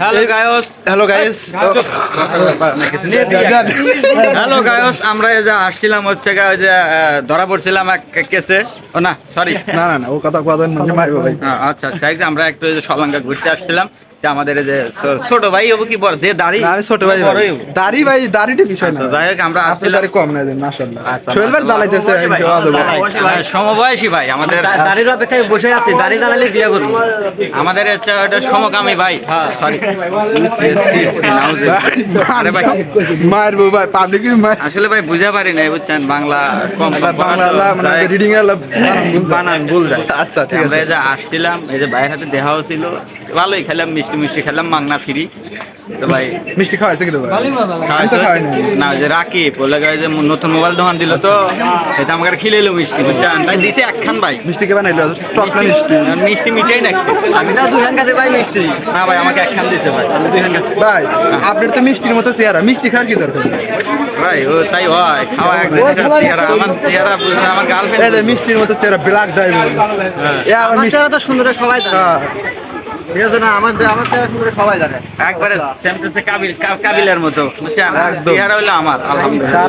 Hello guys hello guys hello guys আমরা এই যে আসছিলাম হচ্ছে ওই যে ধরা পড়ছিলাম এক কেসে। ও না সরি না না না ও কথা আচ্ছা আচ্ছা আমরা একটু সলঙ্কা ঘুরতে আসছিলাম। আমাদের যে ছোট ভাই হব কি বড়? যে দাড়ি আমি ছোট ভাই হব। দাড়ি ভাই দাড়িটা বিষয় না। আচ্ছা, যাই হোক আমরা আসছিলাম। দাড়ি কম না দেন মাশাআল্লাহ। আচ্ছা, ভাই। দালাইতেছে। হ্যাঁ, সমবয়সী ভাই আমাদের দাঁড়ির অপেক্ষায় বসে আছি বিয়ে করব। আমাদের ওটা সমকামী ভাই। হ্যাঁ সরি আরে ভাই। মারবো ভাই পাবলিক মার আসলে ভাই বুঝতে পারি না বুঝছেন? বাংলা কম বাংলা মানে রিডিং এর বানান ভুল যায়। আচ্ছা ঠিক আছে। এই যে আসছিলাম এই যে ভাইয়ের হাতে দেখাও ছিল। ভালোই খেলাম মিষ্টি মিষ্টি খেলাম মাংনা ফিরি। তো ভাই মিষ্টি খাওয়াইছে কি ভাই। আমি তো খাওয়াই না যে রাকি বলে গেছে যে নতুন মোবাইল দোকান দিল তো সেটা আমাকে খিলে এলো মিষ্টি বুঝছেন? তাই দিছে একখান ভাই। মিষ্টি কে বানাইলো টক না মিষ্টি। আর মিষ্টি মিটাই নাকছে। আমি না দুই হান কাছে ভাই মিষ্টি। না ভাই আমাকে একখান দিতে ভাই আমি দুহান কাছে। ভাই আপনার তো মিষ্টির মতো চেহারা মিষ্টি খাওয়ার কি দরকার? ভাই ও তাই হয় খাওয়া এক চেহারা আমার চেহারা আমার এই গার্লফ্রেন্ড মিষ্টির মতো চেহারা ব্ল্যাক ডায়মন্ড আমার আমার চেহারা তো সুন্দর সবাই জানে। ঠিক আছে না আমার আমার সবাই জানে। একবারে সেম টু কাবিল কাবিলের মতো বুঝছেন? চেহারা হলো আমার আলহামদুলিল্লাহ।